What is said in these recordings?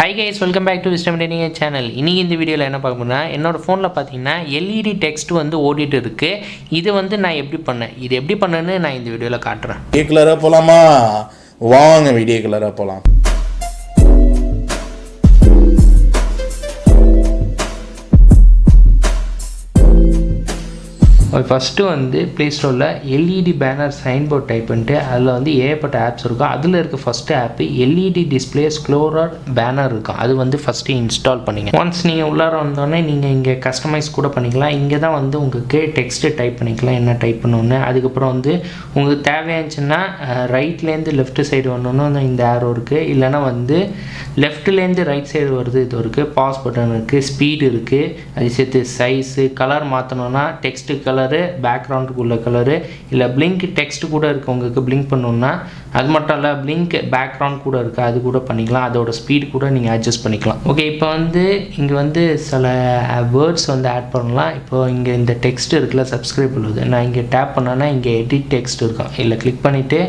Hi guys welcome back to wisdom டெனிங்க channel இன்றைக்கி இந்த வீடியோவில் என்ன பார்க்க போறேன்னா என்னோட ஃபோனில் பார்த்தீங்கன்னா எல்இடி டெக்ஸ்ட் வந்து ஓடிட்டு இருக்கு. இது வந்து நான் எப்படி பண்ணேன்? இது எப்படி பண்ணேன்னு நான் இந்த வீடியோவில் காட்டுறேன். வீடியோ கலராக போகலாமா வாங்க வீடியோ கலராக போகலாம் ஃபஸ்ட்டு வந்து ப்ளே ஸ்டோரில் LED banner sign board type பண்ணிட்டு அதில் வந்து ஏகப்பட்ட ஆப்ஸ் இருக்கும். அதில் இருக்க first app LED display scroller banner இருக்கும். அது வந்து ஃபஸ்ட்டு இன்ஸ்டால் பண்ணிங்க. ஒன்ஸ் நீங்கள் உள்ளார வந்தோடனே நீங்கள் இங்கே கஸ்டமைஸ் கூட பண்ணிக்கலாம். இங்கே தான் வந்து உங்களுக்கு டெக்ஸ்ட்டு டைப் பண்ணிக்கலாம். என்ன டைப் பண்ணணுன்னு அதுக்கப்புறம் வந்து உங்களுக்கு தேவையாச்சுன்னா ரைட்லேருந்து லெஃப்ட் சைடு வரணுன்னு இந்த ஆரோ இருக்குது இல்லைன்னா வந்து லெஃப்ட்லேருந்து ரைட் சைடு வருது இது இருக்குது பாஸ் பட்டன் இருக்குது ஸ்பீடு இருக்குது அது சேர்த்து சைஸு கலர் மாற்றணுன்னா டெக்ஸ்ட்டு கலரு பேக்ரவுண்டுக்கு உள்ள கலரு இல்லை பிளிங்க் டெக்ஸ்ட் கூட இருக்குது உங்களுக்கு பிளிங்க் பண்ணணுன்னா அது மட்டும் இல்லை பிளிங்க் பேக்ரவுண்ட் கூட இருக்குது அது கூட பண்ணிக்கலாம். அதோட ஸ்பீடு கூட நீங்கள் அட்ஜஸ்ட் பண்ணிக்கலாம். ஓகே இப்போ வந்து இங்கே வந்து சில வேர்ட்ஸ் வந்து ஆட் பண்ணலாம். இப்போ இங்கே இந்த டெக்ஸ்ட் இருக்குல்ல சப்ஸ்கிரைப் உள்ளது. நான் இங்கே டேப் பண்ணேன்னா இங்கே எடிட் டெக்ஸ்ட் இருக்கும். இல்லை கிளிக் பண்ணிவிட்டு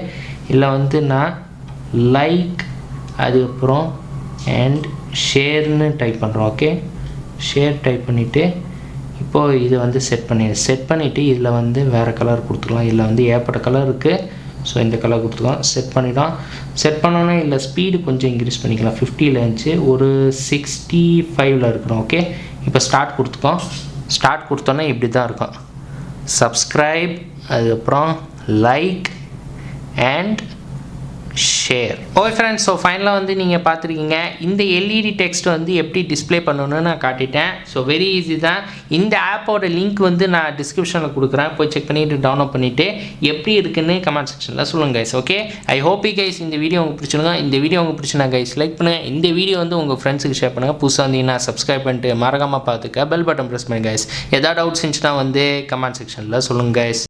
இல்லை வந்து நான் லைக் அதுக்கப்புறம் அண்ட் ஷேர்னு டைப் பண்ணுறோம் ஓகே ஷேர் டைப் பண்ணிவிட்டு இப்போது இதை வந்து செட் பண்ணி செட் பண்ணிவிட்டு இதில் வந்து வேறு கலர் கொடுத்துக்கலாம். இதில் வந்து ஏற்பட்ட கலர் இருக்குது ஸோ இந்த கலர் கொடுத்துக்கலாம். செட் பண்ணிட்டோம். செட் பண்ணோன்னே இல்லை ஸ்பீடு கொஞ்சம் இன்க்ரீஸ் பண்ணிக்கலாம். ஃபிஃப்டியில் இருந்துச்சு ஒரு சிக்ஸ்டி ஃபைவ்ல இருக்கிறோம் ஓகே இப்போ ஸ்டார்ட் கொடுத்துக்கோம் ஸ்டார்ட் கொடுத்தோன்னே இப்படி தான் இருக்கும். சப்ஸ்கிரைப் அதுக்கப்புறம் like and share okay friends so ஃபைனலாக வந்து நீங்கள் பார்த்துருக்கீங்க. இந்த எல்இடி டெக்ஸ்ட் வந்து எப்படி டிஸ்ப்ளே பண்ணணும்னு நான் காட்டிட்டேன். ஸோ வெரி ஈஸி தான். இந்த ஆப்போட லிங்க் வந்து நான் டிஸ்கிரிப்ஷனில் கொடுக்குறேன். போய் செக் பண்ணிவிட்டு டவுன்லோட் பண்ணிவிட்டு எப்படி இருக்குன்னு கமெண்ட் செக்ஷனில் சொல்லுங்கள் guys okay I hope guys இந்த வீடியோ உங்களுக்கு பிடிச்சிருங்க இந்த வீடியோ உங்களுக்கு பிடிச்சினா கைஸ் லைக் பண்ணுங்கள் இந்த வீடியோ வந்து உங்கள் ஃப்ரெண்ட்ஸுக்கு ஷேர் பண்ணுங்கள் புதுசாக வந்தீங்கன்னா சப்ஸ்கிரைப் பண்ணிட்டு மறக்காமல் பார்த்துக்க பெல் பட்டன் ப்ரெஸ் பண்ணுங்கள் கைஸ் எதாவது டவுட்ஸ் இருந்துச்சுன்னா வந்து கமெண்ட் செக்ஷனில் சொல்லுங்கள் கைஸ்